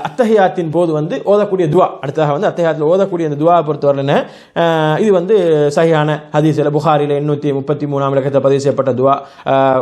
அத்தஹியாத்தின் போது வந்து ஓதக்கூடிய துவா. அடுத்ததாக வந்து அத்தஹியாத்தில் ஓதக்கூடிய அந்த துவா பொறுத்தவரையில இது வந்து சஹியான ஹதீஸில் புகாரில் எண்ணூற்றி முப்பத்தி மூணாம் இலக்கத்தில் பதிவு செய்யப்பட்ட துவா.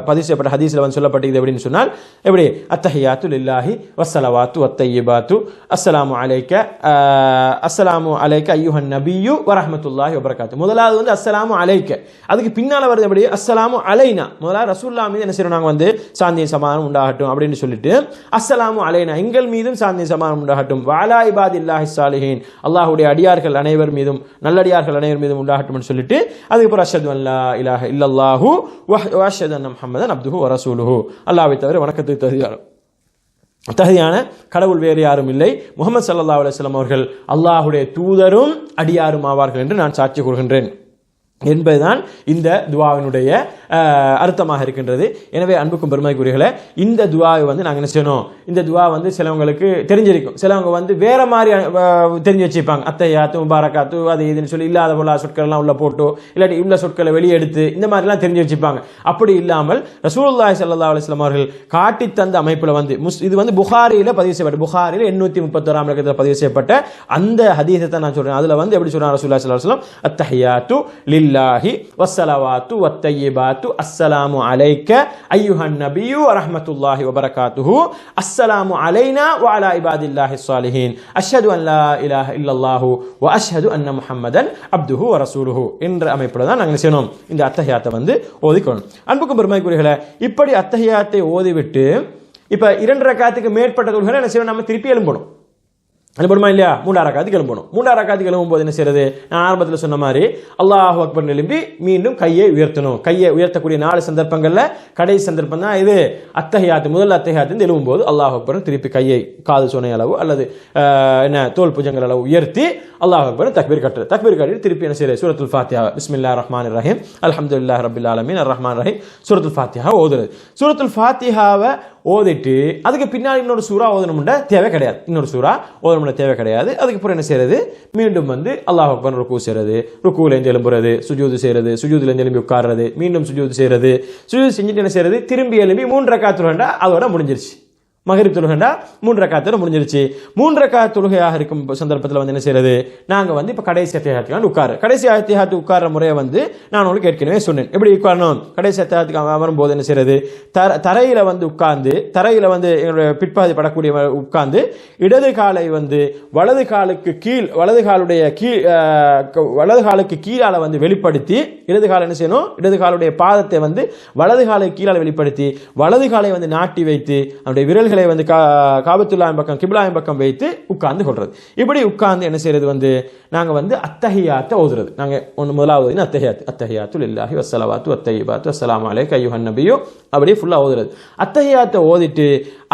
பதிவு செய்யப்பட்ட ஹதீஸில் வந்து சொல்லப்பட்டது எப்படின்னு சொன்னால் எப்படி? அத்தஹியாத்து இல்லாஹி வஸ்ஸலவாத்து வத்தையிபாத்து அஸ்ஸலாமு அலைக்க அஹ், அஸ்ஸலாமு அலைக்க ஐயுஹன் நபியு வரஹமத்துல்லாஹி வபரகாத்து. முதலாவது வந்து அஸ்ஸலாமு அலைக்க. அதுக்கு பின்னால் வருது எப்படி? அஸ்ஸலாமு அலைனா. முதலாவது ரசூல்லா மீது என்ன செய்யணும்? நாங்கள் வந்து சாந்தி சமாதானம் உண்டாகட்டும் அப்படின்னு சொல்லிட்டு அஸ்ஸலாமு அலைனா எங்கள் மீதும் சாந்தி சமானம் உண்டாகட்டும். வாலா இபாத் இல்லாஹி சாலிஹின் அல்லாஹுடைய அடியார்கள் அனைவர் மீதும் நல்லடியார்கள் அனைவர் மீதும் உண்டாகட்டும்னு சொல்லிட்டு அதுக்கப்புறம் அஷது அல்லா இலாஹ இல்லல்லாஹு வஹ் அஷது முஹம்மதன் அப்துஹு வரசூலுஹு அல்லாஹ்வை தவிர வணக்கத்துக்கு தகுதியாளர் தகுதியான கடவுள் வேறு யாரும் இல்லை. முகமது சல்லா அலுவலம் அவர்கள் அல்லாஹுடைய தூதரும் அடியாரும் ஆவார்கள் என்று நான் சாட்சி கூறுகின்றேன். என்பதுதான் இந்த துவாவினுடைய அர்த்தமாக இருக்கின்றது. எனவே அன்புக்கும் பெருமைக்குரியர்களே இந்த துவாவை வந்து நாங்கள் என்ன செய்யணும்? இந்த துவா வந்து சிலவங்களுக்கு தெரிஞ்சிருக்கும். சிலவங்க வந்து வேற மாதிரி தெரிஞ்சு வச்சுப்பாங்க. அத்தையாத்து முபாரக்காத்து அது இதுன்னு சொல்லி இல்லாத போல சொற்கள் உள்ள போட்டோ இல்லாட்டி உள்ள சொற்களை வெளியே எடுத்து இந்த மாதிரிலாம் தெரிஞ்சு வச்சுப்பாங்க. அப்படி இல்லாமல் ரசூல்லாய் சல்லா அலுவலாம் அவர்கள் காட்டி தந்த அமைப்பில் வந்து முஸ் இது வந்து புகாரியில் பதிவு செய்யப்பட்ட புகாரியில் எண்ணூற்றி முப்பத்தோராம் இலக்கத்தில் பதிவு செய்யப்பட்ட அந்த ஹதீசத்தை நான் சொல்றேன். அதுல வந்து எப்படி சொல்றாங்க ரசூலுல்லாஹி ஸல்லல்லாஹு அலைஹி வஸல்லம்? அத்தஹியாத்து லில்லாஹி வஸ்ஸலவாத்து வபரகாத்து அஸ்ஸலாமு அலைக்க ஐயுஹன் நபியு வரஹ்மத்துல்லாஹி வபரகாத்துஹு அஸ்ஸலாமு அலைனா வ அலா இபாதில்லாஹி ஸாலிஹீன் அஷ்ஹது அன் லா இலாஹ இல்லல்லாஹு வ அஷ்ஹது அன்ன முஹம்மதன் அப்துஹு வ ரசூலுஹு என்ற அமைப்பில் தான் நாங்கள் செய்யணும்? இந்த அத்தஹியாத்தை வந்து ஓதிக்கணும். அன்புக்கும் பெருமைக்குரியர்களே இப்படி அத்தஹியாத்தை ஓதிவிட்டு இப்ப இரண்டு ரக்காத்துக்கு மேற்பட்ட தொழுகளை என்ன செய்யணும்? நம்ம திருப்பி எழும்பணும். எழுப்பணுமா இல்லையா? மூன்றா ரக்காத்துக்கு கிளம்பணும். மூணாறு ரக்காத்துக்கு கிளம்பும் போது என்ன செய்யறது? நான் ஆரம்பத்தில் சொன்ன மாதிரி அல்லாஹ் அக்பர் எழும்பி மீண்டும் கையை உயர்த்தணும். கையை உயர்த்தக்கூடிய நாலு சந்தர்ப்பங்களில் கடைசி சந்தர்ப்பம் தான் இது. அத்தகையாத்து முதல் அத்தகையாத்து எழுவும் போது அல்லாஹ் அக்பரும் திருப்பி கையை காது சுனை அளவு அல்லது என்ன தோல் புஜங்கள் அளவு உயர்த்தி அல்லாஹ் அக்பர் தக்பீர் கட்டுறது. தக்பீர் கட்டி திருப்பி என்ன செய்யறது? சூரத்துல் ஃபாத்தியா பிஸ்மில்லா ரஹ்மான் ரஹீம். அலமதுல்லா ரபில் ஆலமீன். அர் ரஹ்மான் ரஹீம். சூரத்துல் ஃபாத்தியா ஓதுறது. சூரத்துல் ஃபாத்தியாவை ஓதிட்டு அதுக்கு பின்னாடி இன்னொரு சூறா ஓதணும்ன்ற தேவை கிடையாது. இன்னொரு சூறா ஓதணும்ன்ற தேவை கிடையாது. அதுக்கப்புறம் என்ன செய்யறது? மீண்டும் வந்து அல்லாஹ் அக்பர் ருக்கு செய்யறது. ருக்குலேருந்து எழும்புறது சுஜூது செய்யறது சுஜூதுல இருந்து எழும்பி உட்கார்றது மீண்டும் சுஜூது செய்யறது. சுஜூது செஞ்சுட்டு என்ன செய்யறது? திரும்பி எழும்பி மூன்று ரக்காத்துலண்டா அதோட முடிஞ்சிருச்சு. மகரிப் தொழுகண்டா மூன்று ரக்காத்தோட முடிஞ்சிருச்சு. மூன்று ரக்காத் தொழுகையாக இருக்கும் சந்தர்ப்பத்தில் வந்து என்ன செய்யறது? நாங்கள் வந்து இப்போ கடைசி அத்தியாயத்துக்கு உட்காரு. கடைசி அத்தியாகத்து உட்கார முறையை வந்து நான் உங்களுக்கு ஏற்கனவே சொன்னேன். எப்படி உட்காரணும்? கடைசி அத்தியாகத்துக்கு அமரும்போது என்ன செய்யறது? தர தரையில் வந்து உட்கார்ந்து தரையில் வந்து எங்களுடைய பிற்பாதி படக்கூடிய உட்கார்ந்து இடது காலை வந்து வலது காலுக்கு கீழ் வலது காலுடைய கீழ் வலது காலுக்கு கீழால வந்து வெளிப்படுத்தி இடது கால் என்ன செய்யணும்? இடது காலுடைய பாதத்தை வந்து வலது காலை கீழால வெளிப்படுத்தி வலது காலை வந்து நாட்டி வைத்து அவருடைய விரல் விரல்களை வந்து கா காபத்துல்லாவின் பக்கம் கிபிலாவின் பக்கம் வைத்து உட்கார்ந்து கொள்றது. இப்படி உட்கார்ந்து என்ன செய்யறது வந்து நாங்க வந்து அத்தஹியாத்தை ஓதுறது. நாங்கள் ஒன்று முதலாவது அத்தஹியாத் அத்தஹியாத்து இல்லாஹி வஸ்ஸலவாத்து அத்தஹிபாத்து அஸ்லாம் அலைக்க கையுஹன் நபியோ. அப்படியே ஃபுல்லா ஓதுறது. அத்தஹியாத்தை ஓதிட்டு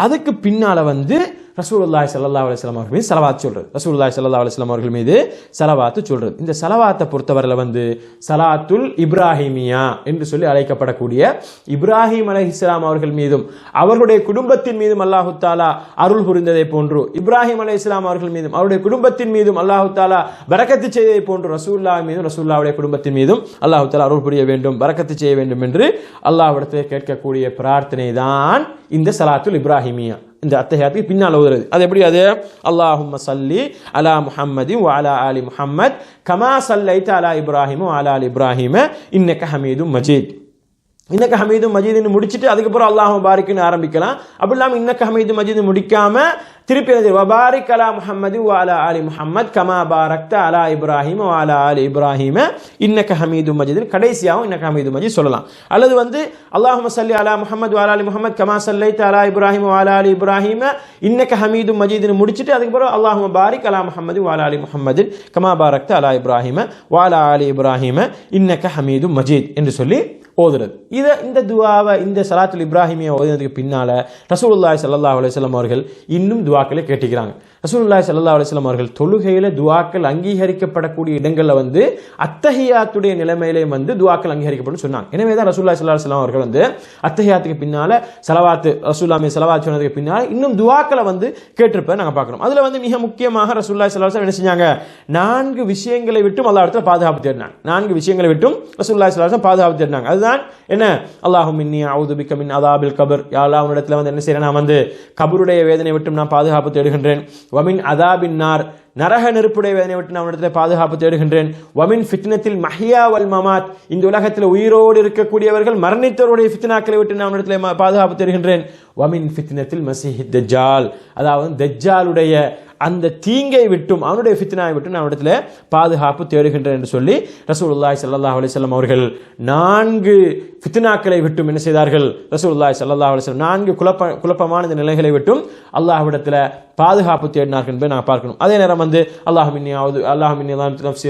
அதுக்கு பின்னால வந்து ரசூலுல்லாய் சல்லா அலிஸ்லாம் அவர்கள் மீது ஸலவாத் சொல்றது. ரசூலுல்லாஹி சல்லா அலிஸ்லாம் அவர்கள் மீது செலவாத்து சொல்றது. இந்த செலவாத்தை பொறுத்தவரையில் வந்து சலாத்துல் இப்ராஹிமியா என்று சொல்லி அழைக்கப்படக்கூடிய இப்ராஹிம் அலைஹிஸ்ஸலாம் அவர்கள் மீதும் அவர்களுடைய குடும்பத்தின் மீதும் அல்லாஹு தாலா அருள் புரிந்ததை போன்று இப்ராஹிம் அலைஹிஸ்ஸலாம் அவர்கள் மீதும் அவருடைய குடும்பத்தின் மீதும் அல்லாஹு தாலா பரக்கத்து செய்ததை போன்று ரசூல்லா மீதும் ரசூல்லாவுடைய குடும்பத்தின் மீதும் அல்லாஹு தாலா அருள் புரிய வேண்டும் பரக்கத்து செய்ய வேண்டும் என்று அல்லாஹ்விடத்தில் கேட்கக்கூடிய பிரார்த்தனை தான் இந்த சலாத்துல் இப்ராஹிமியா. இந்த அத்தகையாத்துக்கு பின்னால் ஓதுறது அது எப்படி அது? அல்லாஹும் சல்லி அலா முஹம்மதி அலா அலி முஹம்மத் கமா சல்லைத அலா இப்ராஹிம் அலா அலி இப்ராஹிம இன்னக்க ஹமீதும் மஜீத். இன்னக்க ஹமீது மஜீதுன்னு முடிச்சுட்டு அதுக்கப்புறம் அல்லாஹும் பாரிக்குன்னு ஆரம்பிக்கலாம். அப்படி இல்லாமல் இன்னக்க ஹமீது மஜீது முடிக்காமல் திருப்பி எழுதி வபாரிக் அலா முஹம்மது வாலா அலி முஹம்மத் கமா பாரக்த அலா இப்ராஹிம் வாலா அலி இப்ராஹிம இன்னக்க ஹமீது மஜீது கடைசியாகவும் இன்னக்க ஹமீது மஜீத் சொல்லலாம். அல்லது வந்து அல்லாஹும சல்லி அலா முஹம்மது வாலா அலி முஹம்மத் கமா சல்லைத்த அலா இப்ராஹிம் வாலா அலி இப்ராஹிம இன்னக்க ஹமீது மஜீதுன்னு முடிச்சுட்டு அதுக்கப்புறம் அல்லாஹும பாரிக் அலா முஹம்மது வாலா அலி முஹம்மது கமா பாரக்த அலா இப்ராஹிம வாலா அலி இப்ராஹிம இன்னக்க ஹமீது மஜீத் என்று சொல்லி ஓதுறது. இதை இந்த துவாவை இந்த சலாத்துல் இப்ராஹிமியை ஓதுனதுக்கு பின்னால் ரசூலுல்லாஹி ஸல்லல்லாஹு அலைஹி வஸல்லம் அவர்கள் இன்னும் துவா துவாக்களை கேட்டுக்கிறாங்க. ரசூலுல்லாஹி சல்லா அலிஸ்லாம் அவர்கள் தொழுகையில துவாக்கள் அங்கீகரிக்கப்படக்கூடிய இடங்களில் வந்து அத்தஹியாத்துடைய நிலைமையிலே வந்து துவாக்கள் அங்கீகரிக்கப்படும் சொன்னாங்க. எனவே தான் ரசூலுல்லாஹி சல்லா அலைஹி அவர்கள் வந்து அத்தஹியாத்துக்கு பின்னால சலவாத்து ரசூல்லாமே சலவாத் சொன்னதுக்கு பின்னால் இன்னும் துவாக்களை வந்து கேட்டிருப்பதை நாங்க பார்க்கிறோம். அதுல வந்து மிக முக்கியமாக ரசூலுல்லாஹி சல்லா என்ன செஞ்சாங்க? நான்கு விஷயங்களை விட்டும் அல்லா இடத்துல பாதுகாப்பு தேடினாங்க. நான்கு விஷயங்களை விட்டும் ரசூல்லா ஸல்லல்லாஹு பாதுகாப்பு தேடினாங்க. அதுதான் என்ன? அல்லாஹும் மின்னி அவுது பிக்க மின் அதாபில் கபர். யா இடத்துல வந்து என்ன செய்யறேன்? நான் வந்து கபருடைய வேதனை விட்டும் நான் பாதுகாப்பு தேடுகின்றேன். வமின் அதாபின் நார். நரக நெருப்புடைய வேதனை விட்டு நான் இடத்துல பாதுகாப்பு தேடுகின்றேன். வமின் ஃபித்னத்தில் மஹியா வல் மமாத். இந்த உலகத்தில் உயிரோடு இருக்கக்கூடியவர்கள் மரணித்தவருடைய ஃபித்னாக்களை விட்டு நான் இடத்துல பாதுகாப்பு தேடுகின்றேன். வமின் ஃபித்னத்தில் மசிஹி தஜ்ஜால். அதாவது தஜ்ஜாலுடைய அந்த தீங்கை விட்டும் அவனுடைய ஃபித்னாவை விட்டும் நான் இடத்துல பாதுகாப்பு தேடுகின்றேன் என்று சொல்லி ரசூலுல்லாய் ஸல்லல்லாஹு அலைஹி அவர்கள் நான்கு ஃபித்னாக்களை விட்டும் என்ன செய்தார்கள்? ரசூலுல்லாய் ஸல்லல்லாஹு அலிஸ்லாம் நான்கு குழப்ப குழப்பமான இந்த நிலைகளை விட்டும் அல்லாஹ்விடத்தில் பாதுகாப்பு தேடினார்கள் என்பதை நான் பார்க்கணும். அதே நேரம் வந்து அல்லாஹ் அல்லாஹமின் ஆவது அல்லாஹ் மின்னி அல்லாம் நஃப்ஸி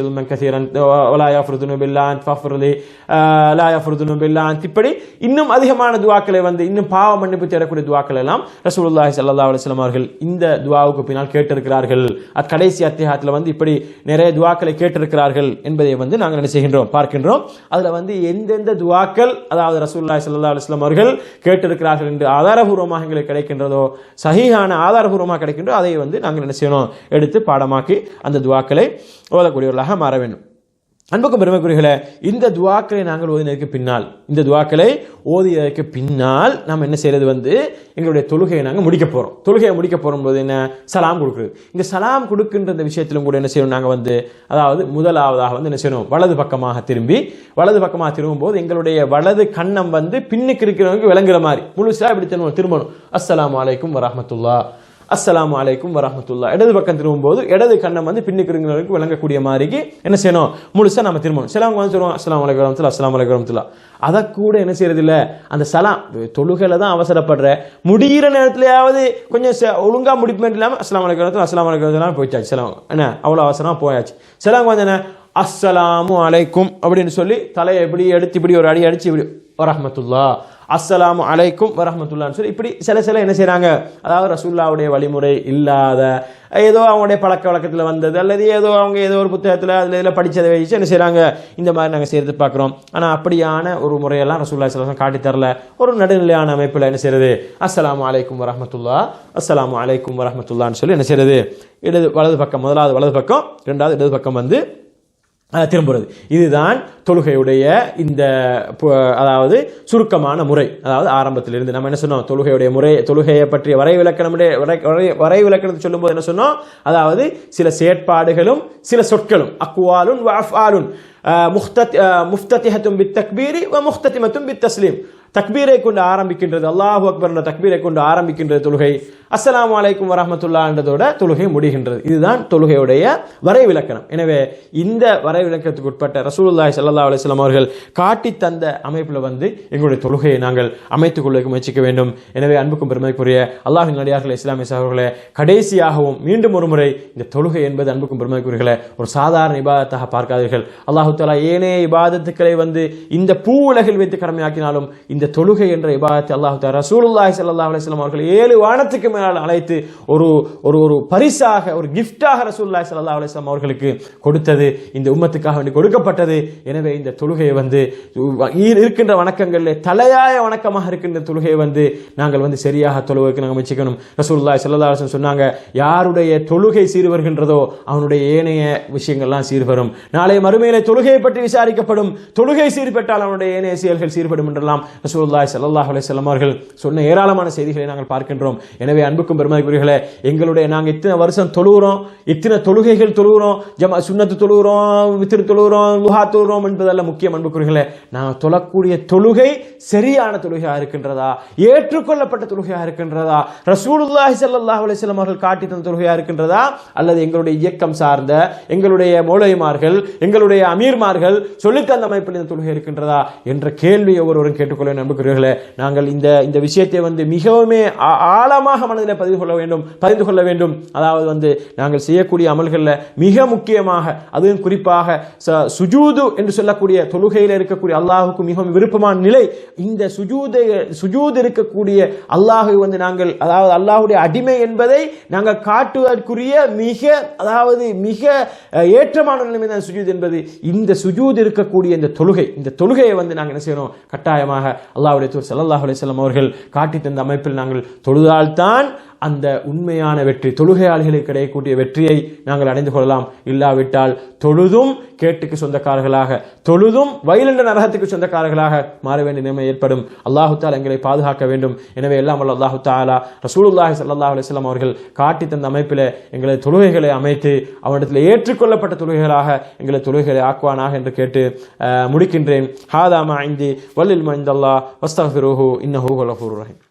இப்படி இன்னும் அதிகமான துவாக்களை வந்து இன்னும் பாவ மன்னிப்பு தேடக்கூடிய துவாக்கள் எல்லாம் ரசூலுல்லாஹி சல்லா அலுவலம் அவர்கள் இந்த துவாவுக்கு பின்னால் கேட்டிருக்கிறார்கள். அது கடைசி அத்தியாகத்தில் வந்து இப்படி நிறைய துவாக்களை கேட்டிருக்கிறார்கள் என்பதை வந்து நாங்கள் என்ன செய்கின்றோம் பார்க்கின்றோம். அதுல வந்து எந்தெந்த துவாக்கள் அதாவது ரசூல்லாய் சல்லா அலுவலம் அவர்கள் கேட்டிருக்கிறார்கள் என்று ஆதாரபூர்வமாக எங்களுக்கு கிடைக்கின்றதோ சஹீஹான ஆதாரபூர்வமாக கிடைக்கின்றோ அதை வந்து நாங்கள் என்ன செய்யணும்? எடுத்து பாடமாக்கி அந்த துவாக்களை ஓதக்கூடியவர்களாக மாற வேண்டும். அன்புக்கும் பெருமைக்குரியர்களே இந்த துவாக்களை நாங்கள் ஓதினதுக்கு பின்னால் இந்த துவாக்களை ஓதியதற்கு பின்னால் நாம் என்ன செய்யறது வந்து எங்களுடைய தொழுகையை நாங்கள் முடிக்க போகிறோம் தொழுகையை முடிக்க போகும் போது என்ன? சலாம் கொடுக்குறது. இந்த சலாம் கொடுக்கின்ற இந்த விஷயத்திலும் கூட என்ன செய்யணும் நாங்கள் வந்து அதாவது முதலாவதாக வந்து என்ன செய்யணும்? வலது பக்கமாக திரும்பி வலது பக்கமாக திரும்பும் போது எங்களுடைய வலது கண்ணம் வந்து பின்னுக்கு இருக்கிறவங்க விளங்குற மாதிரி முழுசாக இப்படி திரும்பணும். திரும்பணும். அஸ்லாம் வலைக்கும் வரமத்துல்லா அஸ்ஸலாமு அலைக்கும் வரமத்துல்லா இடது பக்கம் திரும்பும்போது இடது கண்ணம் வந்து பின்னுக்கு இருக்கிறவங்களுக்கு விளங்கக்கூடிய மாதிரிக்கு என்ன செய்யணும்? முழுசா நம்ம திரும்பணும். சிலவங்க வந்து சொல்லுவோம். அஸ்லாம் வலைக்கு வரஹ்மத்துல்லாஹ் அஸ்லாம் வலைக்கு வரமத்துல்லா அதை கூட என்ன செய்யறது இல்ல அந்த சலாம் தொழுகையில தான் அவசரப்படுற. முடிகிற நேரத்துலயாவது கொஞ்சம் ச- ஒழுங்கா முடிப்பேன் இல்லாமல் அஸ்லாம் அலைக்கும் வரஹ்மத்துல்லாஹ் அஸ்ஸலாமு அலைக்கும் வரஹ்மத்துல்லாஹ் போயிட்டாச்சு. சிலவங்க என்ன அவ்வளவு அவசரமா போயாச்சு. சிலவங்க வந்து என்ன? அஸ்ஸலாமு அலைக்கும் அப்படின்னு சொல்லி தலையை இப்படி எடுத்து இப்படி ஒரு அடி அடிச்சு இப்படி வரமத்துல்லா அஸ்ஸலாமு அலைக்கும் வரமத்துல்லான்னு சொல்லி இப்படி சில சில என்ன செய்கிறாங்க அதாவது ரசூல்லாவுடைய வழிமுறை இல்லாத ஏதோ அவங்களுடைய பழக்க வழக்கத்தில் வந்தது அல்லது ஏதோ அவங்க ஏதோ ஒரு புத்தகத்தில் அதில் இதில் படித்ததை வச்சு என்ன செய்கிறாங்க இந்த மாதிரி நாங்கள் சேர்த்து பார்க்குறோம். ஆனால் அப்படியான ஒரு முறையெல்லாம் ரசூல்லா சிலம் காட்டி தரல. ஒரு நடுநிலையான அமைப்பில் என்ன செய்யறது அஸ்லாம் அலைக்கும் வரமத்துல்லா அஸ்ஸலாமு அலைக்கும் வரமத்துல்லான்னு சொல்லி என்ன செய்யறது இடது வலது பக்கம் முதலாவது வலது பக்கம் ரெண்டாவது இடது பக்கம் வந்து திரும்புறது. இதுதான் தொழுகையுடைய இந்த அதாவது சுருக்கமான முறை. அதாவது ஆரம்பத்திலிருந்து நம்ம என்ன சொன்னோம்? தொழுகையுடைய முறை தொழுகையை பற்றிய வரை விளக்கணமுடைய வரை வரை- வரை விளக்கணத்தை சொல்லும்போது என்ன சொன்னோம்? அதாவது சில செயற்பாடுகளும் சில சொற்களும். அக்வாலுன் வஃபாலுன் முஃப்தத் முஃப்தத்திஹத்தும் பித் தக்பீரி வ முஃப்தத்திமத்தும் பித் தஸ்லீம். தக்பீரை கொண்டு ஆரம்பிக்கின்றது. அல்லாஹூ அக்பர் என்ற தக்பீரை கொண்டு ஆரம்பிக்கின்றது தொழுகை. அஸ்லாம் வலைக்கும் வரமத்துல்லா என்றதோட தொழுகை முடிகின்றது. இதுதான் தொழுகையுடைய வரை விளக்கணம் எனவே இந்த வரை விளக்கத்துக்கு உட்பட்ட ரசூலுல்லாஹி சல்லா அலைஹி அவர்கள் காட்டி தந்த அமைப்பில் வந்து எங்களுடைய தொழுகையை நாங்கள் அமைத்துக் கொள்ள முயற்சிக்க வேண்டும். எனவே அன்புக்கும் பெருமைக்குரிய அல்லாஹின் நடிகார்கள் இஸ்லாமிய சகோதரர்களே கடைசியாகவும் மீண்டும் ஒரு முறை இந்த தொழுகை என்பது அன்புக்கும் பெருமைக்குரியர்களே ஒரு சாதாரண இபாதத்தாக பார்க்காதீர்கள். அல்லாஹு தாலா ஏனைய இபாதத்துக்களை வந்து இந்த பூ உலகில் வைத்து கடமையாக்கினாலும் இந்த தொழுகை என்ற இபாதத்தை அல்லாஹு தாரா ரசூலுல்லாஹி சல்லா அலிஸ்லாம் அவர்கள் ஏழு வானத்துக்கு மேலால் அழைத்து ஒரு ஒரு ஒரு பரிசாக ஒரு கிஃப்டாக ரசூல்லாய் சல்லா அலிஸ்லாம் அவர்களுக்கு கொடுத்தது இந்த உம்மத்துக்காக வேண்டி கொடுக்கப்பட்டது. எனவே இந்த தொழுகையை வந்து இருக்கின்ற வணக்கங்களில் தலையாய வணக்கமாக இருக்கின்ற தொழுகையை வந்து நாங்கள் வந்து சரியாக தொழுகைக்கு நாங்கள் முயற்சிக்கணும். ரசூல்லாய் சல்லா அலிஸ்லாம் சொன்னாங்க யாருடைய தொழுகை சீர் வருகின்றதோ அவனுடைய ஏனைய விஷயங்கள்லாம் சீர் வரும் நாளை மறுமையிலே தொழுகையை பற்றி விசாரிக்கப்படும். தொழுகை சீர்பெற்றால் அவனுடைய ஏனைய செயல்கள் சீர்படும் என்றெல்லாம் ரசூல்லாய் சல்லாஹ் அலைஹி அவர்கள் சொன்ன ஏராளமான செய்திகளை நாங்கள் பார்க்கின்றோம். எனவே அன்புக்கும் பெருமதிக்குரியர்களே எங்களுடைய நாங்கள் இத்தனை வருஷம் தொழுகிறோம் இத்தனை தொழுகைகள் தொழுகிறோம் ஜமா சுண்ணத்து தொழுகிறோம் வித்திரு தொழுகிறோம் லுஹா தொழுகிறோம் என்பதல்ல முக்கியம் அன்புக்குரியர்களே நாங்கள் தொழக்கூடிய தொழுகை சரியான தொழுகையாக இருக்கின்றதா? ஏற்றுக்கொள்ளப்பட்ட தொழுகையாக இருக்கின்றதா? ரசூலுல்லாஹி சல்லாஹ் அலைஹி அவர்கள் காட்டி தந்த தொழுகையாக இருக்கின்றதா? அல்லது எங்களுடைய இயக்கம் சார்ந்த எங்களுடைய மூளைமார்கள் எங்களுடைய அமீர்மார்கள் சொல்லித்தந்த அமைப்பில் இந்த தொழுகை இருக்கின்றதா? என்ற கேள்வி ஒவ்வொருவரும் கேட்டுக்கொள்ள நம்புகிறீர்களே நாங்கள் இந்த இந்த விஷயத்தை வந்து மிகவுமே ஆ- ஆழமாக மனதில் பதிவு கொள்ள வேண்டும் பதிந்து கொள்ள வேண்டும். அதாவது வந்து நாங்கள் செய்யக்கூடிய அமல்களில் மிக முக்கியமாக அதுவும் குறிப்பாக ச- சுஜூது என்று சொல்லக்கூடிய தொழுகையில் இருக்கக்கூடிய அல்லாஹுக்கு மிகவும் விருப்பமான நிலை. இந்த சுஜூதை சுஜூது இருக்கக்கூடிய அல்லாஹை வந்து நாங்கள் அதாவது அல்லாஹுடைய அடிமை என்பதை நாங்கள் காட்டுவதற்குரிய மிக அதாவது மிக ஏற்றமான நிலைமை தான் சுஜூத் என்பது. இந்த சுஜூத் இருக்கக்கூடிய இந்த தொழுகை இந்த தொழுகையை வந்து நாங்கள் என்ன செய்யணும்? கட்டாயமாக அல்லாஹுடைய தூர் சல்லாஹ் அலிஸ்லாம் அவர்கள் காட்டி தந்த அமைப்பில் நாங்கள் தொழுதால்தான் அந்த உண்மையான வெற்றி தொழுகையாளிகளுக்கு கிடைக்கக்கூடிய வெற்றியை நாங்கள் அடைந்து கொள்ளலாம். இல்லாவிட்டால் தொழுதும் கேட்டுக்கு சொந்தக்காரர்களாக தொழுதும் வயலண்ட நரகத்துக்கு சொந்தக்காரர்களாக மாற வேண்டிய நிலைமை ஏற்படும். அல்லாஹு தாலா எங்களை பாதுகாக்க வேண்டும். எனவே எல்லாம் வல்ல அல்லாஹு தாலா ரசூலுல்லாஹி சல்லா அலிஸ்லாம் அவர்கள் காட்டி தந்த அமைப்பில் எங்களை தொழுகைகளை அமைத்து அவனிடத்தில் ஏற்றுக்கொள்ளப்பட்ட தொழுகைகளாக எங்களை தொழுகைகளை ஆக்குவானாக என்று கேட்டு அஹ், முடிக்கின்றேன். ஹாதாமா ஐந்தி வல்லில் மைந்தல்லா வஸ்தஃபிருஹு இன்னஹூ கலஃபூர் ரஹீம்.